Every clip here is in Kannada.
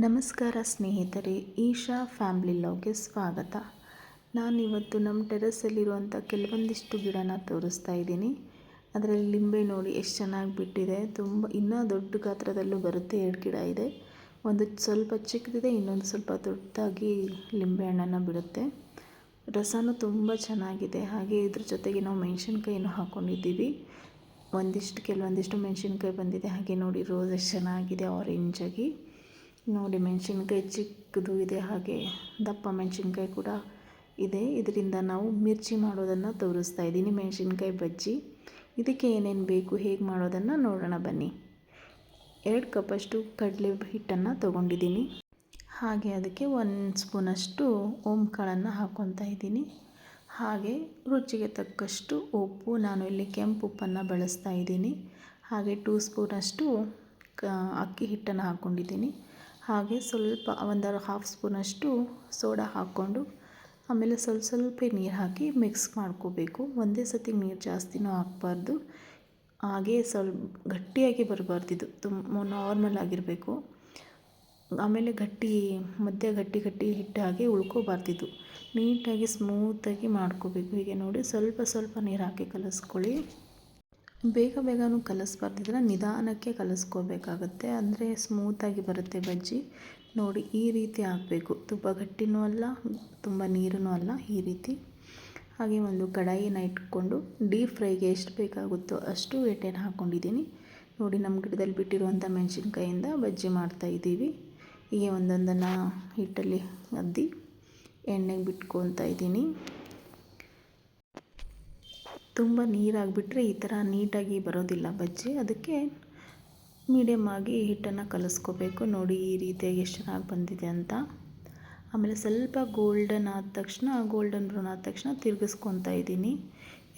ನಮಸ್ಕಾರ ಸ್ನೇಹಿತರೆ, ಈಶಾ ಫ್ಯಾಮ್ಲಿ ಲಾಗ್ಗೆ ಸ್ವಾಗತ. ನಾನಿವತ್ತು ನಮ್ಮ ಟೆರೆಸಲ್ಲಿರುವಂಥ ಕೆಲವೊಂದಿಷ್ಟು ಗಿಡನ ತೋರಿಸ್ತಾ ಇದ್ದೀನಿ. ಅದರಲ್ಲಿ ಲಿಂಬೆ ನೋಡಿ ಎಷ್ಟು ಚೆನ್ನಾಗಿ ಬಿಟ್ಟಿದೆ. ತುಂಬ, ಇನ್ನೂ ದೊಡ್ಡ ಗಾತ್ರದಲ್ಲೂ ಬರುತ್ತೆ, ಎರಡು ಗಿಡ ಇದೆ. ಒಂದು ಸ್ವಲ್ಪ ಚಿಕ್ಕದಿದೆ, ಇನ್ನೊಂದು ಸ್ವಲ್ಪ ದೊಡ್ಡದಾಗಿ ಲಿಂಬೆ ಹಣ್ಣನ್ನು ಬಿಡುತ್ತೆ. ರಸನೂ ತುಂಬ ಚೆನ್ನಾಗಿದೆ. ಹಾಗೆ ಇದ್ರ ಜೊತೆಗೆ ನಾವು ಮೆಣಸಿನ್ಕಾಯಿನೂ ಹಾಕ್ಕೊಂಡಿದ್ದೀವಿ ಒಂದಿಷ್ಟು, ಕೆಲವೊಂದಿಷ್ಟು ಮೆಣಸಿನ್ಕಾಯಿ ಬಂದಿದೆ. ಹಾಗೆ ನೋಡಿ ರೋಸ್ ಎಷ್ಟು ಚೆನ್ನಾಗಿದೆ ಆರೆಂಜಾಗಿ ನೋಡಿ ಮೆಣಸಿನ್ಕಾಯಿ ಚಿಕ್ಕದು ಇದೆ, ಹಾಗೆ ದಪ್ಪ ಮೆಣಸಿನ್ಕಾಯಿ ಕೂಡ ಇದೆ. ಇದರಿಂದ ನಾವು ಮಿರ್ಚಿ ಮಾಡೋದನ್ನು ತೋರಿಸ್ತಾ ಇದ್ದೀನಿ. ಮೆಣಸಿನ್ಕಾಯಿ ಬಜ್ಜಿ. ಇದಕ್ಕೆ ಏನೇನು ಬೇಕು, ಹೇಗೆ ಮಾಡೋದನ್ನು ನೋಡೋಣ ಬನ್ನಿ. ಎರಡು ಕಪ್ಪಷ್ಟು ಕಡಲೆ ಹಿಟ್ಟನ್ನು ತೊಗೊಂಡಿದ್ದೀನಿ. ಹಾಗೆ ಅದಕ್ಕೆ ಒಂದು ಸ್ಪೂನಷ್ಟು ಓಂಕಾಳನ್ನು ಕಾಳನ್ನು ಹಾಕ್ಕೊತಾ ಇದ್ದೀನಿ. ಹಾಗೆ ರುಚಿಗೆ ತಕ್ಕಷ್ಟು ಉಪ್ಪು, ನಾನು ಇಲ್ಲಿ ಕೆಂಪು ಉಪ್ಪನ್ನು ಬಳಸ್ತಾ ಇದ್ದೀನಿ. ಹಾಗೆ ಟೂ ಸ್ಪೂನಷ್ಟು ಅಕ್ಕಿ ಹಿಟ್ಟನ್ನು ಹಾಕ್ಕೊಂಡಿದ್ದೀನಿ ಹಾಗೆ ಸ್ವಲ್ಪ ಒಂದು ಹಾಫ್ ಸ್ಪೂನಷ್ಟು ಸೋಡಾ ಹಾಕ್ಕೊಂಡು ಆಮೇಲೆ ಸ್ವಲ್ಪ ಸ್ವಲ್ಪ ನೀರು ಹಾಕಿ ಮಿಕ್ಸ್ ಮಾಡ್ಕೋಬೇಕು. ಒಂದೇ ಸತಿ ನೀರು ಜಾಸ್ತಿನೂ ಹಾಕ್ಬಾರ್ದು. ಹಾಗೆ ಸ್ವಲ್ಪ ಗಟ್ಟಿಯಾಗಿ ಬರಬಾರ್ದು ಇದು. ತುಂಬ ನಾರ್ಮಲ್ ಆಗಿರಬೇಕು. ಆಮೇಲೆ ಗಟ್ಟಿ, ಮಧ್ಯ ಗಟ್ಟಿ ಗಟ್ಟಿ ಹಿಟ್ಟಾಗಿ ಉಳ್ಕೋಬಾರ್ದಿದ್ದು ನೀಟಾಗಿ ಸ್ಮೂತಾಗಿ ಮಾಡ್ಕೋಬೇಕು. ಹೀಗೆ ನೋಡಿ ಸ್ವಲ್ಪ ಸ್ವಲ್ಪ ನೀರು ಹಾಕಿ ಕಲಿಸ್ಕೊಳ್ಳಿ. ಬೇಗ ಬೇಗನೂ ಕಲಿಸ್ಬಾರ್ದಿದ್ರೆ ನಿಧಾನಕ್ಕೆ ಕಲಿಸ್ಕೋಬೇಕಾಗತ್ತೆ. ಅಂದರೆ ಸ್ಮೂತಾಗಿ ಬರುತ್ತೆ ಬಜ್ಜಿ. ನೋಡಿ, ಈ ರೀತಿ ಆಗಬೇಕು ತುಂಬ ಗಟ್ಟಿನೂ ಅಲ್ಲ, ತುಂಬ ನೀರೂ ಅಲ್ಲ, ಈ ರೀತಿ. ಹಾಗೆ ಒಂದು ಕಡಾಯಿನ ಇಟ್ಕೊಂಡು ಡೀಪ್ ಫ್ರೈಗೆ ಎಷ್ಟು ಬೇಕಾಗುತ್ತೋ ಅಷ್ಟು ಎಣ್ಣೆನ ಹಾಕ್ಕೊಂಡಿದ್ದೀನಿ ನೋಡಿ, ನಮ್ಮ ಗಿಡದಲ್ಲಿ ಬಿಟ್ಟಿರುವಂಥ ಮೆಣಸಿನ್ಕಾಯಿಂದ ಬಜ್ಜಿ ಮಾಡ್ತಾಯಿದ್ದೀವಿ ಹೀಗೆ ಒಂದೊಂದನ್ನು ಹಿಟ್ಟಲ್ಲಿ ಅದ್ದಿ ಎಣ್ಣೆಗೆ ಬಿಟ್ಕೊತಾ ಇದ್ದೀನಿ. ತುಂಬ ನೀರಾಗಿಬಿಟ್ರೆ ಈ ಥರ ನೀಟಾಗಿ ಬರೋದಿಲ್ಲ ಬಜ್ಜಿ. ಅದಕ್ಕೆ ಮೀಡಿಯಮ್ ಆಗಿ ಹಿಟ್ಟನ್ನು ಕಲಸ್ಕೋಬೇಕು. ನೋಡಿ ಈ ರೀತಿಯಾಗಿ ಎಷ್ಟು ಚೆನ್ನಾಗಿ ಬಂದಿದೆ ಅಂತ. ಆಮೇಲೆ ಸ್ವಲ್ಪ ಗೋಲ್ಡನ್ ಆದ ತಕ್ಷಣ ಗೋಲ್ಡನ್ ಬ್ರೌನ್ ಆದ ತಕ್ಷಣ ತಿರುಗಿಸ್ಕೊತಾ ಇದ್ದೀನಿ.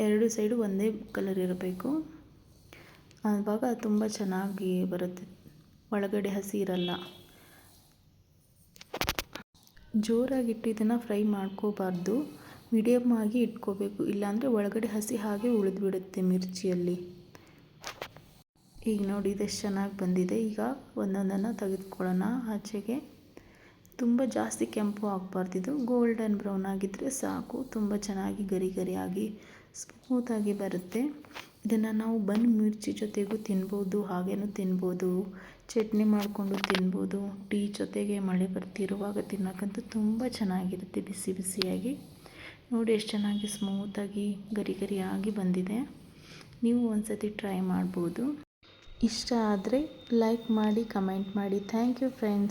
ಎರಡು ಸೈಡು ಒಂದೇ ಕಲರ್ ಇರಬೇಕು. ಆವಾಗ ತುಂಬ ಚೆನ್ನಾಗಿ ಬರುತ್ತೆ. ಒಳಗಡೆ ಹಸಿ ಇರಲ್ಲ. ಜೋರಾಗಿ ಇಟ್ಟಿದ್ದನ್ನು ಫ್ರೈ ಮಾಡ್ಕೋಬಾರ್ದು. ಮೀಡಿಯಮ್ ಆಗಿ ಇಟ್ಕೋಬೇಕು. ಇಲ್ಲಾಂದರೆ ಒಳಗಡೆ ಹಸಿ ಹಾಗೆ ಉಳಿದ್ಬಿಡುತ್ತೆ ಮಿರ್ಚಿಯಲ್ಲಿ. ಈಗ ನೋಡಿ, ಇದೆಷ್ಟು ಚೆನ್ನಾಗಿ ಬಂದಿದೆ. ಈಗ ಒಂದೊಂದನ್ನು ತೆಗೆದುಕೊಳ್ಳೋಣ. ಆಚೆಗೆ ತುಂಬ ಜಾಸ್ತಿ ಕೆಂಪು ಆಗಬಾರ್ದಿದ್ದು ಗೋಲ್ಡನ್ ಬ್ರೌನ್ ಆಗಿದ್ದರೆ ಸಾಕು. ತುಂಬ ಚೆನ್ನಾಗಿ ಗರಿ ಗರಿಯಾಗಿ ಸ್ಮೂತಾಗಿ ಬರುತ್ತೆ. ಇದನ್ನು ನಾವು ಬನ್ ಮಿರ್ಚಿ ಜೊತೆಗೂ ತಿನ್ಬೋದು, ಹಾಗೇನೂ ತಿನ್ಬೋದು. ಚಟ್ನಿ ಮಾಡಿಕೊಂಡು ತಿನ್ಬೋದು. ಟೀ ಜೊತೆಗೆ ಮಳೆ ಬರ್ತಿರುವಾಗ ತಿನ್ನೋಕ್ಕಂತೂ ತುಂಬ ಚೆನ್ನಾಗಿರುತ್ತೆ ಬಿಸಿ ಬಿಸಿಯಾಗಿ. ನೋಡಿ ಎಷ್ಟು ಚೆನ್ನಾಗಿ ಸ್ಮೂತಾಗಿ ಗರಿ ಗರಿಯಾಗಿ ಬಂದಿದೆ. ನೀವು ಒಂದು ಸತಿ ಟ್ರೈ ಮಾಡ್ಬೋದು. ಇಷ್ಟ ಆದರೆ ಲೈಕ್ ಮಾಡಿ ಕಮೆಂಟ್ ಮಾಡಿ. Thank you friends